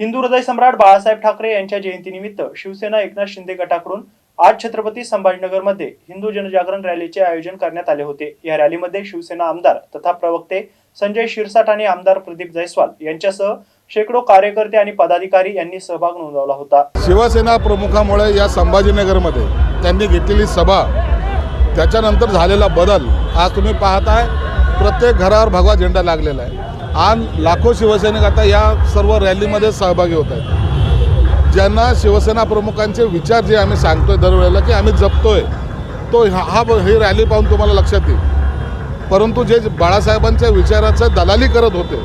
हिंदू हृदय सम्राट बाळासाहेब ठाकरे यांच्या जयंतीनिमित्त शिवसेना एकनाथ शिंदे गटाकडून आज छत्रपती संभाजीनगरमध्ये हिंदू जनजागरण रॅलीचे आयोजन करण्यात आले होते. या रॅलीमध्ये शिवसेना आमदार तथा प्रवक्ते संजय शिरसाट आणि आमदार प्रदीप जयस्वाल यांच्यासह शेकडो कार्यकर्ते आणि पदाधिकारी यांनी सहभाग नोंदवला होता. शिवसेना प्रमुखामुळे या संभाजीनगरमध्ये त्यांनी घेतलेली सभा त्याच्यानंतर झालेला बदल आज तुम्ही पाहताय. प्रत्येक घरावर भगवा झेंडा लागलेला आहे. आणि लाखो शिवसैनिक आता या सर्व रॅलीमध्ये सहभागी होत आहेत. ज्यांना शिवसेना प्रमुखांचे विचार जे आम्ही सांगतोय दरवेळेला की आम्ही जपतोय तो हा हा ही रॅली पाहून तुम्हाला लक्षात येईल. परंतु जे बाळासाहेबांच्या विचाराचं दलाली करत होते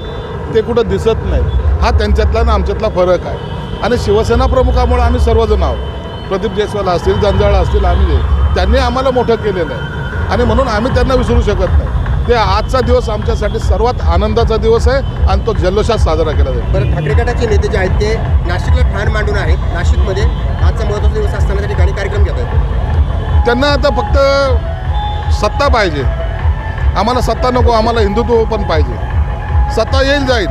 ते कुठं दिसत नाही. हा त्यांच्यातला आणि आमच्यातला फरक आहे. आणि शिवसेना प्रमुखामुळे आम्ही सर्वजण आहोत. प्रदीप जयस्वाल असतील जंजाळ असतील आम्ही त्यांनी आम्हाला मोठं केलेलं आहे. आणि म्हणून आम्ही त्यांना विसरू शकत नाही. ते आजचा दिवस आमच्यासाठी सर्वात आनंदाचा दिवस आहे आणि तो जल्लोषात साजरा केला जाईल. बरं ठाकरे गटाचे नेते जे आहेत ते नाशिकला ठाण मांडून आहेत. नाशिकमध्ये आजचा महत्त्वाचा दिवस असताना त्या ठिकाणी कार्यक्रम घेत आहेत. त्यांना आता फक्त सत्ता पाहिजे. आम्हाला सत्ता नको आम्हाला हिंदुत्व पण पाहिजे. सत्ता येईल जाईल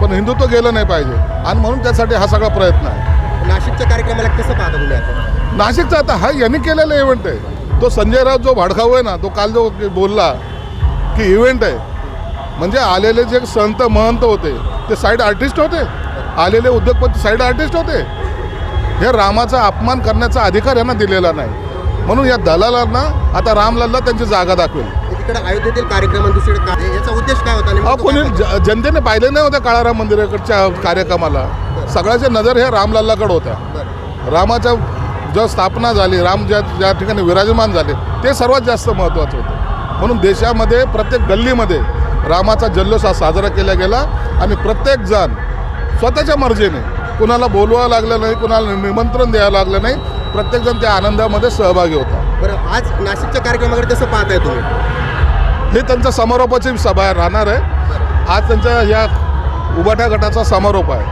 पण हिंदुत्व गेलं नाही पाहिजे. आणि म्हणून त्यासाठी हा सगळा प्रयत्न आहे. नाशिकच्या कार्यक्रमाला कसं पाहता तुम्ही आता? नाशिकचा आता हा यांनी केलेला इव्हेंट आहे. तो संजय राऊत जो भाडखाऊ आहे ना तो काल जो बोलला की इव्हेंट आहे. म्हणजे आलेले जे संत महंत होते ते साईड आर्टिस्ट होते. आलेले उद्योगपती साईड आर्टिस्ट होते. हे रामाचा अपमान करण्याचा अधिकार यांना दिलेला नाही. म्हणून या दलालांना आता रामलल्ला त्यांची जागा दाखवेल. अयोध्येतील याचा उद्देश काय होता कोणी जनतेने पाहिले नाही होत्या काळाराम मंदिराकडच्या कार्यक्रमाला. सगळ्याच्या नजर हे रामलल्लाकडे होत्या. रामाच्या जेव्हा स्थापना झाली राम ज्या ज्या ठिकाणी विराजमान झाले ते सर्वात जास्त महत्त्वाचं होतं. म्हणून देशामध्ये प्रत्येक गल्लीमध्ये रामाचा जल्लोष हा साजरा केला गेला. आणि प्रत्येक जण स्वतःच्या मर्जीने कुणाला बोलवावं लागलं नाही कुणाला निमंत्रण द्यावं लागलं नाही प्रत्येकजण त्या आनंदामध्ये सहभागी होता. बरं आज नाशिकच्या कार्यक्रमाकडे कसं पाहताय तुम्ही? हे त्यांचा समारोपाची सभा राहणार आहे. आज त्यांच्या या उबाट्या गटाचा समारोप आहे.